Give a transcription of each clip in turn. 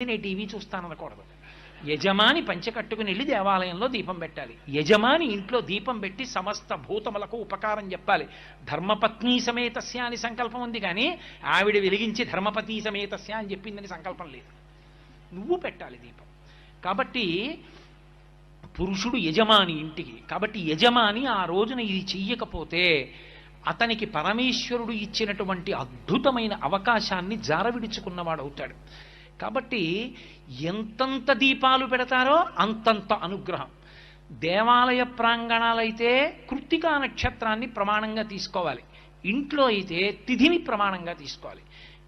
నేను టీవీ చూస్తాననకూడదు యజమాని పంచె కట్టుకుని వెళ్ళి దేవాలయంలో దీపం పెట్టాలి. యజమాని ఇంట్లో దీపం పెట్టి సమస్త భూతములకు ఉపకారం చెప్పాలి. ధర్మపత్ని సమేతస్య అని సంకల్పం ఉంది కానీ ఆవిడ వెలిగించి ధర్మపతి సమేతస్య అని చెప్పిందని సంకల్పం లేదు. నువ్వు పెట్టాలి దీపం. కాబట్టి పురుషుడు యజమాని ఇంటికి కాబట్టి యజమాని ఆ రోజున ఇది చెయ్యకపోతే అతనికి పరమేశ్వరుడు ఇచ్చినటువంటి అద్భుతమైన అవకాశాన్ని జారవిడుచుకున్నవాడవుతాడు. అవుతాడు కాబట్టి ఎంతంత దీపాలు పెడతారో అంతంత అనుగ్రహం. దేవాలయ ప్రాంగణాలైతే కృత్తికా నక్షత్రాన్ని ప్రమాణంగా తీసుకోవాలి. ఇంట్లో అయితే తిథిని ప్రమాణంగా తీసుకోవాలి.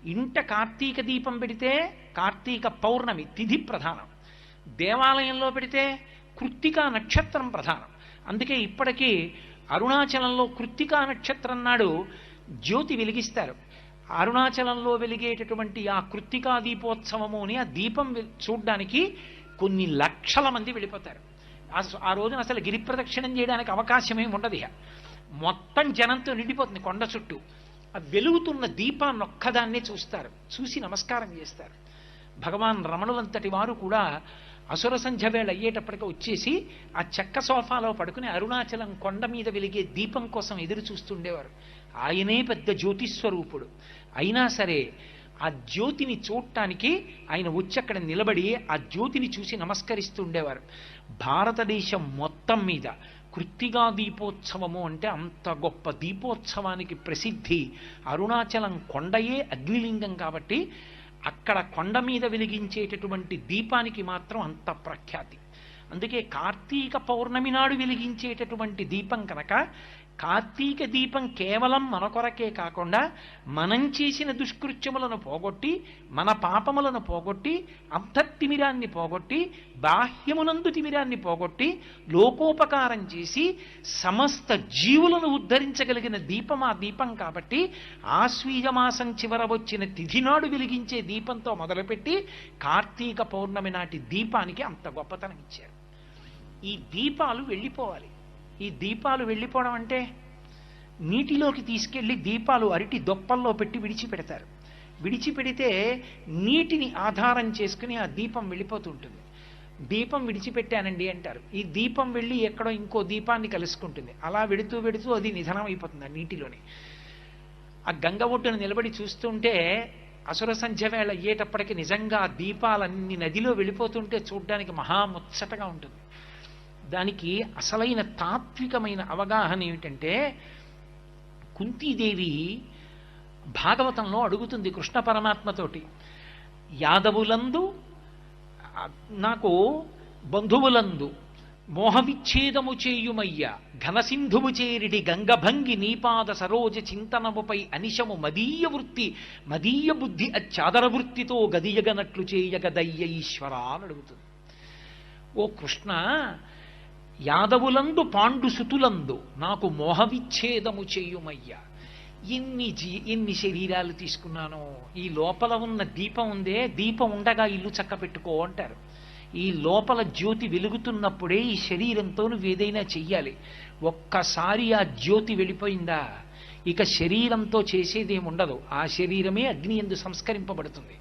ఇంట కార్తీక దీపం పెడితే కార్తీక పౌర్ణమి తిథి ప్రధానం. దేవాలయంలో పెడితే కృత్తికా నక్షత్రం ప్రధానం. అందుకే ఇప్పటికీ అరుణాచలంలో కృత్తికా నక్షత్రం నాడు జ్యోతి వెలిగిస్తారు. అరుణాచలంలో వెలిగేటటువంటి ఆ కృత్తికా దీపోత్సవము అని ఆ దీపం చూడ్డానికి కొన్ని లక్షల మంది వెళ్ళిపోతారు. ఆ ఆ రోజున అసలు గిరి ప్రదక్షిణం చేయడానికి అవకాశమే ఉండదు ఇక మొత్తం జనంతో నిండిపోతుంది కొండ చుట్టూ. ఆ వెలుగుతున్న దీపాన్ని ఒక్కదాన్నే చూస్తారు. చూసి నమస్కారం చేస్తారు. భగవాన్ రమణులంతటి వారు కూడా అసుర సంధ్య వేళ అయ్యేటప్పటికి వచ్చేసి ఆ చెక్క సోఫాలో పడుకుని అరుణాచలం కొండ మీద వెలిగే దీపం కోసం ఎదురు చూస్తుండేవారు. ఆయనే పెద్ద జ్యోతిస్వరూపుడు. అయినా సరే ఆ జ్యోతిని చూడటానికి ఆయన వచ్చి అక్కడ నిలబడి ఆ జ్యోతిని చూసి నమస్కరిస్తూ ఉండేవారు భారతదేశం మొత్తం మీద కృత్తిగా దీపోత్సవము అంటే అంత గొప్ప దీపోత్సవానికి ప్రసిద్ధి అరుణాచలం కొండయే అగ్నిలింగం కాబట్టి అక్కడ కొండ మీద వెలిగించేటటువంటి దీపానికి మాత్రం అంత ప్రఖ్యాతి. అందుకే కార్తీక పౌర్ణమి నాడు వెలిగించేటటువంటి దీపం కనుక కార్తీక దీపం కేవలం మన కొరకే కాకుండా మనం చేసిన దుష్కృత్యములను పోగొట్టి మన పాపములను పోగొట్టి అంతర్తిమిరాన్ని పోగొట్టి బాహ్యమునందు తిమిరాన్ని పోగొట్టి లోకోపకారం చేసి సమస్త జీవులను ఉద్ధరించగలిగిన దీపం ఆ దీపం కాబట్టి ఆశ్వీజ మాసం చివర వచ్చిన తిథి నాడు వెలిగించే దీపంతో మొదలుపెట్టి కార్తీక పౌర్ణమి నాటి దీపానికి అంత గొప్పతనం ఇచ్చారు. ఈ దీపాలు వెళ్ళిపోవాలి. ఈ దీపాలు వెళ్ళిపోవడం అంటే నీటిలోకి తీసుకెళ్ళి దీపాలు అరటి దొప్పల్లో పెట్టి విడిచిపెడతారు. విడిచిపెడితే నీటిని ఆధారం చేసుకుని ఆ దీపం వెళ్ళిపోతుంటుంది దీపం విడిచిపెట్టానండి అంటారు. ఈ దీపం వెళ్ళి ఎక్కడో ఇంకో దీపాన్ని కలుసుకుంటుంది. అలా వెడుతూ వెడుతూ అది నిధనం అయిపోతుంది ఆ నీటిలోనే. ఆ గంగ ఒడ్డును నిలబడి చూస్తుంటే అసుర సంధ్య వేళ అయ్యేటప్పటికి నిజంగా దీపాలన్నీ నదిలో వెళ్ళిపోతుంటే చూడడానికి మహాముచ్చటగా ఉంటుంది. దానికి అసలైన తాత్వికమైన అవగాహన ఏమిటంటే కుంతీదేవి భాగవతంలో అడుగుతుంది కృష్ణ పరమాత్మతోటి యాదవులందు నాకు బంధువులందు మోహవిచ్ఛేదము చేయుమయ్య ఘనసింధువు చేరిడి గంగభంగి నీపాద సరోజ చింతనముపై అనిశము మదీయ వృత్తి మదీయ బుద్ధి అచ్చాదర వృత్తితో గదియగనట్లు చేయగదయ్య ఈశ్వర అని అడుగుతుంది. ఓ కృష్ణ యాదవులందు పాండుసుతులందు నాకు మోహవిచ్ఛేదము చేయుమయ్యా. ఎన్ని జీ ఎన్ని శరీరాలు తీసుకున్నానో. ఈ లోపల ఉన్న దీపం ఉందే దీపం ఉండగా ఇల్లు చక్క పెట్టుకో అంటారు. ఈ లోపల జ్యోతి వెలుగుతున్నప్పుడే ఈ శరీరంతో నువ్వు ఏదైనా చెయ్యాలి. ఒక్కసారి ఆ జ్యోతి వెళ్ళిపోయిందా ఇక శరీరంతో చేసేదేముండదు. ఆ శరీరమే అగ్ని ఎందు సంస్కరింపబడుతుంది.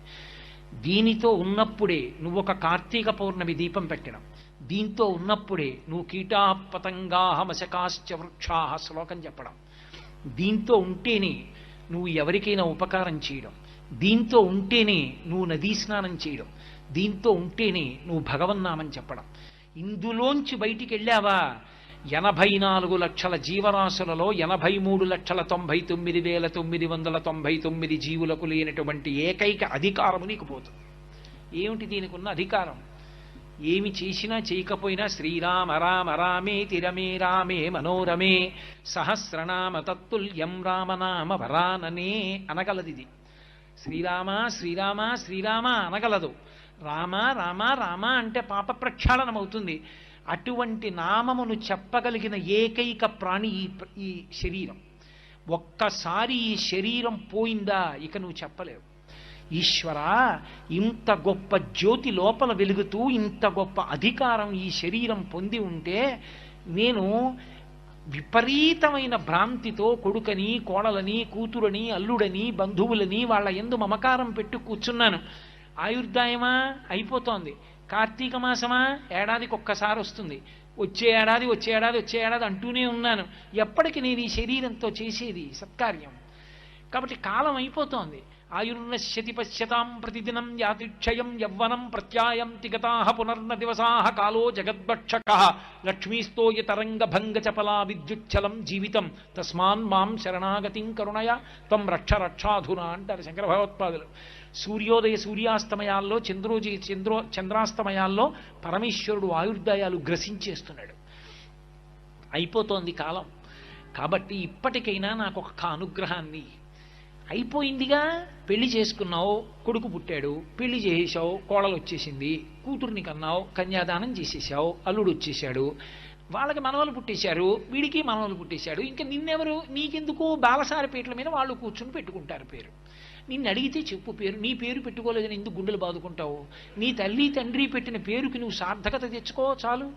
దీనితో ఉన్నప్పుడే నువ్వు ఒక కార్తీక పౌర్ణమి దీపం పెట్టడం దీంతో ఉన్నప్పుడే నువ్వు కీటా పతంగాహమశకాశ్చ వృక్షాహ శ్లోకం చెప్పడం. దీంతో ఉంటేనే నువ్వు ఎవరికైనా ఉపకారం చేయడం. దీంతో ఉంటేనే నువ్వు నదీ స్నానం చేయడం. దీంతో ఉంటేనే నువ్వు భగవన్నామని చెప్పడం. ఇందులోంచి బయటికి వెళ్ళావా? ఎనభై నాలుగు లక్షల జీవరాశులలో ఎనభై మూడు లక్షల తొంభై తొమ్మిది వేల తొమ్మిది వందల తొంభై తొమ్మిది జీవులకు లేనటువంటి ఏకైక అధికారము నీకు పోతుంది. ఏమిటి దీనికి ఉన్న అధికారం? ఏమి చేసినా చేయకపోయినా శ్రీరామ రామ రామే తిరమే రామే మనోరమే సహస్రనామ తత్తుల్యం రామనామ వరాననే అనగలది ఇది శ్రీరామ శ్రీరామ శ్రీరామ అనగలదు. రామ రామ రామ అంటే పాప ప్రక్షాళనం అవుతుంది అటువంటి నామమును చెప్పగలిగిన ఏకైక ప్రాణి ఈ ఈ శరీరం. ఒక్కసారి ఈ శరీరం పోయిందా ఇక నువ్వు చెప్పలేవు. ఈశ్వర ఇంత గొప్ప జ్యోతి లోపల వెలుగుతూ ఇంత గొప్ప అధికారం ఈ శరీరం పొంది ఉంటే నేను విపరీతమైన భ్రాంతితో కొడుకని కోడలని కూతురని అల్లుడని బంధువులని వాళ్ళ ఎందు మమకారం పెట్టు కూర్చున్నాను. ఆయుర్దాయమా? అయిపోతోంది. కార్తీక మాసమా? ఏడాదికి ఒక్కసారి వస్తుంది. వచ్చే ఏడాది వచ్చే ఏడాది వచ్చే ఏడాది అంటూనే ఉన్నాను. ఎప్పటికి నేను ఈ శరీరంతో చేసేది సత్కార్యం. కాబట్టి కాలం అయిపోతోంది. ఆయుర్నశ్యతి పశ్యతాం ప్రతిదినం యాతిక్షయం యవ్వనం ప్రత్యాయం తిగతా పునర్న దివసా కాలో జగద్భక్షక లక్ష్మీస్తోయ తరంగభంగ చపలా విద్యుచ్చలం జీవితం. తస్మాన్ మాం శరణాగతిం కరుణయ త్వం రక్ష రక్షాధున అంటారు శంకర భగవత్పాదులు సూర్యోదయ సూర్యాస్తమయాల్లో చంద్రోజీ చంద్రో చంద్రాస్తమయాల్లో పరమేశ్వరుడు ఆయుర్దాయాలు గ్రసించేస్తున్నాడు. అయిపోతోంది కాలం. కాబట్టి ఇప్పటికైనా నాకు ఒక అనుగ్రహాన్ని అయిపోయిందిగా? పెళ్ళి చేసుకున్నావు కొడుకు పుట్టాడు పెళ్ళి చేసేసావు కోడలు వచ్చేసింది కూతుర్ని కన్నావు కన్యాదానం చేసేసావు అల్లుడు వచ్చేసాడు వాళ్ళకి మనవలు పుట్టేశారు వీడికి మనవలు పుట్టేశాడు. ఇంకా నిన్నెవరు? నీకెందుకు బాలసారిపేటల మీద వాళ్ళు కూర్చుని పెట్టుకుంటారు పేరు. నిన్ను అడిగితే చెప్పు పేరు. నీ పేరు పెట్టుకోలేదని ఎందుకు గుండెలు బాదుకుంటావు? నీ తల్లి తండ్రి పెట్టిన పేరుకి నువ్వు సార్థకత తెచ్చుకో చాలు.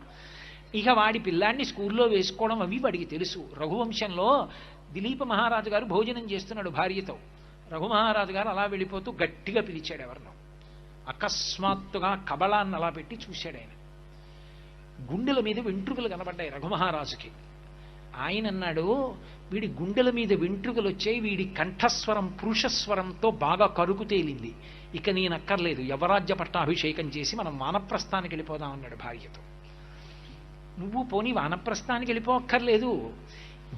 ఇక వాడి పిల్లాన్ని స్కూల్లో వేసుకోవడం అవి వాడికి తెలుసు. రఘువంశంలో దిలీప మహారాజు గారు భోజనం చేస్తున్నాడు భార్యతో. రఘుమహారాజు గారు అలా వెళ్ళిపోతూ గట్టిగా పిలిచాడు ఎవరినో. అకస్మాత్తుగా కబళాన్ని అలా పెట్టి చూశాడు ఆయన. గుండెల మీద వెంట్రుకలు కనబడ్డాయి రఘుమహారాజుకి ఆయన అన్నాడు వీడి గుండెల మీద వెంట్రుకలు వచ్చాయి వీడి కంఠస్వరం పురుషస్వరంతో బాగా కరుకు తేలింది. ఇక నేను అక్కర్లేదు యవరాజ్య పట్టాభిషేకం చేసి మనం వానప్రస్థానికి వెళ్ళిపోదాం అన్నాడు భార్యతో. నువ్వు పోనీ వానప్రస్థానికి వెళ్ళిపోక్కర్లేదు.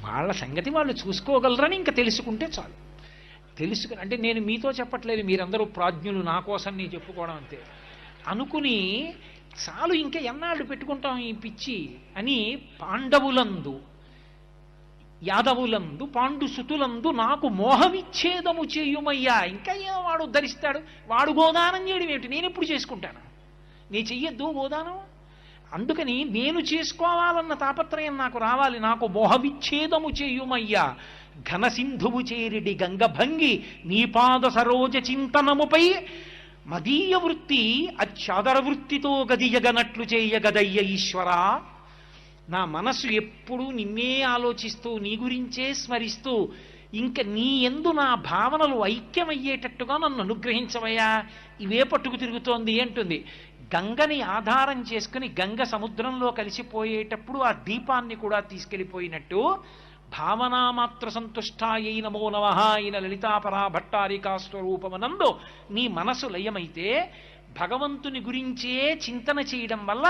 వాళ్ళ సంగతి వాళ్ళు చూసుకోగలరని ఇంకా తెలుసుకుంటే చాలు. తెలుసుకుని అంటే నేను మీతో చెప్పట్లేదు మీరందరూ ప్రాజ్ఞులు నా కోసం నేను చెప్పుకోవడం అంతే. అనుకుని చాలు ఇంకా ఎన్నాళ్ళు పెట్టుకుంటాం ఈ పిచ్చి అని పాండవులందు యాదవులందు పాండు సుతులందు నాకు మోహవిచ్ఛేదము చేయుమయ్యా. ఇంకా ఏం వాడు ఉద్ధరిస్తాడు? వాడు గోదానం చేయడం ఏమిటి? నేను ఎప్పుడు చేసుకుంటాను? నీ చెయ్యొద్దు గోదానం? అందుకని నేను చేసుకోవాలన్న తాపత్రయం నాకు రావాలి. నాకు మోహవిచ్ఛేదము చేయుమయ్యా. ఘనసింధువు చేరిడి గంగభంగి నీపాద సరోజ చింతనముపై మదీయ వృత్తి అచ్చాదర వృత్తితో గదియగనట్లు చేయగదయ్య ఈశ్వరా. నా మనస్సు ఎప్పుడూ నిన్నే ఆలోచిస్తూ నీ గురించే స్మరిస్తూ ఇంక నీ ఎందు నా భావనలు ఐక్యమయ్యేటట్టుగా నన్ను అనుగ్రహించవయ్యా. ఇవే పట్టుకు తిరుగుతోంది అంటుంది. గంగని ఆధారం చేసుకుని గంగ సముద్రంలో కలిసిపోయేటప్పుడు ఆ దీపాన్ని కూడా తీసుకెళ్ళిపోయినట్టు భావనామాత్ర సంతుష్టాయై నమో నమ అయిన లలితాపరా భట్టారికా స్వరూపమనందు నీ మనసు లయమైతే భగవంతుని గురించే చింతన చేయడం వల్ల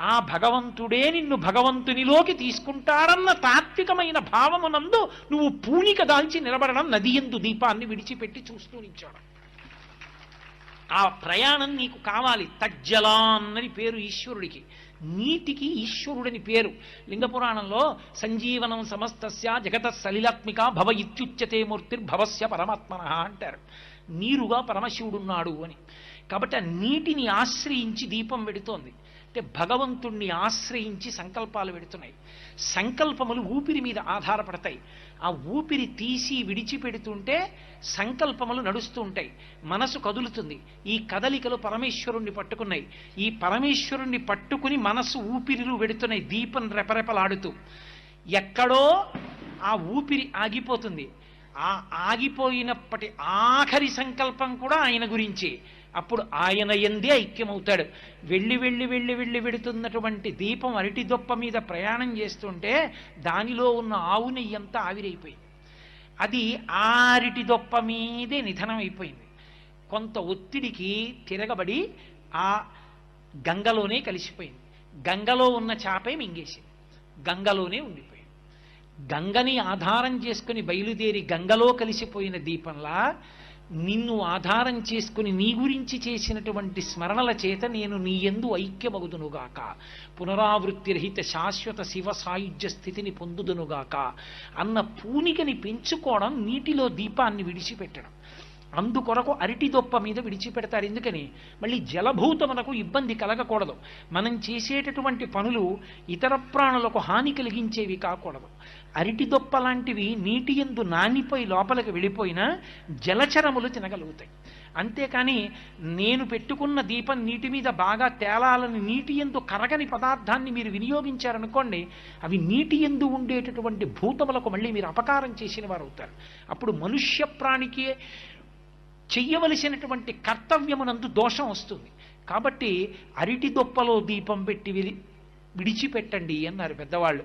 ఆ భగవంతుడే నిన్ను భగవంతునిలోకి తీసుకుంటాడన్న తాత్వికమైన భావమునందు నువ్వు పూనిక దాల్చి నిలబడడం నది ఎందు దీపాన్ని విడిచిపెట్టి చూస్తూ నించాడు. ఆ ప్రయాణం నీకు కావాలి. తజ్జలా అన్నది పేరు ఈశ్వరుడికి. నీటికి ఈశ్వరుడని పేరు. లింగపురాణంలో సంజీవనం సమస్తస్య జగత సలిలాత్మిక భవ ఇత్యుచ్యతే మూర్తిర్భవస్య పరమాత్మన అంటారు. నీరుగా పరమశివుడున్నాడు అని. కాబట్టి ఆ నీటిని ఆశ్రయించి దీపం పెడుతోంది అంటే భగవంతుణ్ణి ఆశ్రయించి సంకల్పాలు పెడుతున్నాయి. సంకల్పములు ఊపిరి మీద ఆధారపడతాయి. ఆ ఊపిరి తీసి విడిచిపెడుతుంటే సంకల్పములు నడుస్తూ ఉంటాయి. మనసు కదులుతుంది. ఈ కదలికలు పరమేశ్వరుణ్ణి పట్టుకున్నాయి. ఈ పరమేశ్వరుణ్ణి పట్టుకుని మనసు ఊపిరిలు వెడుతున్నాయి దీపం రెపరెపలాడుతూ. ఎక్కడో ఆ ఊపిరి ఆగిపోతుంది. ఆ ఆగిపోయినప్పటి ఆఖరి సంకల్పం కూడా ఆయన గురించి. అప్పుడు ఆయన ఎందే ఐక్యమవుతాడు. వెళ్ళి వెళ్ళి వెళ్ళి వెళ్ళి వెడుతున్నటువంటి దీపం అరటి దొప్ప మీద ప్రయాణం చేస్తుంటే దానిలో ఉన్న ఆవు నెయ్యి అంతా ఆవిరైపోయింది. అది ఆ అరటి దొప్ప మీదే నిధనం అయిపోయింది కొంత ఒత్తిడికి తిరగబడి ఆ గంగలోనే కలిసిపోయింది. గంగలో ఉన్న చేపే మింగేసింది. గంగలోనే ఉండిపోయింది. గంగని ఆధారం చేసుకుని బయలుదేరి గంగలో కలిసిపోయిన దీపంలా నిన్ను ఆధారం చేసుకుని నీ గురించి చేసినటువంటి స్మరణల చేత నేను నీ ఎందు ఐక్యమగుదునుగాక. పునరావృత్తి రహిత శాశ్వత శివ సాయుధ్య స్థితిని పొందుదునుగాక. అన్న పూనికని పెంచుకోవడం నీటిలో దీపాన్ని విడిచిపెట్టడం. అందుకొరకు అరటి దొప్ప మీద విడిచిపెడతారు. ఎందుకని? మళ్ళీ జలభూతమునకు ఇబ్బంది కలగకూడదు. మనం చేసేటటువంటి పనులు ఇతర ప్రాణులకు హాని కలిగించేవి కాకూడదు. అరటి దొప్ప లాంటివి నీటి ఎందు నానిపోయి లోపలికి వెళ్ళిపోయినా జలచరములు తినగలుగుతాయి. అంతేకాని నేను పెట్టుకున్న దీపం నీటి మీద బాగా తేలాలని నీటి ఎందు కరగని పదార్థాన్ని మీరు వినియోగించారనుకోండి అవి నీటి ఎందు ఉండేటటువంటి భూతములకు మళ్ళీ మీరు అపకారం చేసిన వారు అవుతారు అప్పుడు మనుష్య ప్రాణికి చెయ్యవలసినటువంటి కర్తవ్యమునందు దోషం వస్తుంది. కాబట్టి అరిటి దొప్పలో దీపం పెట్టి విడి విడిచిపెట్టండి అన్నారు పెద్దవాళ్ళు.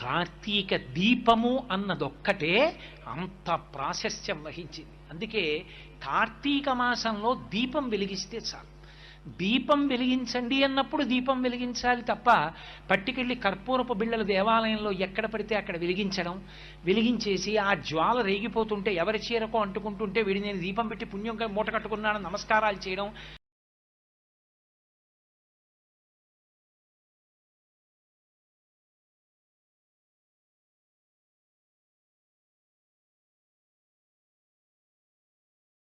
కార్తీక దీపము అన్నదొక్కటే అంత ప్రాశస్త్యం వహించింది. అందుకే కార్తీక మాసంలో దీపం వెలిగిస్తే చాలు. దీపం వెలిగించండి అన్నప్పుడు దీపం వెలిగించాలి తప్ప పట్టుకెళ్ళి కర్పూరపు బిళ్ళలు దేవాలయంలో ఎక్కడ పడితే అక్కడ వెలిగించడం వెలిగించేసి ఆ జ్వాల రేగిపోతుంటే ఎవరి చీరకో అంటుకుంటుంటే వీడి నేను దీపం పెట్టి పుణ్యం మూట కట్టుకున్నాను నమస్కారాలు చేయడం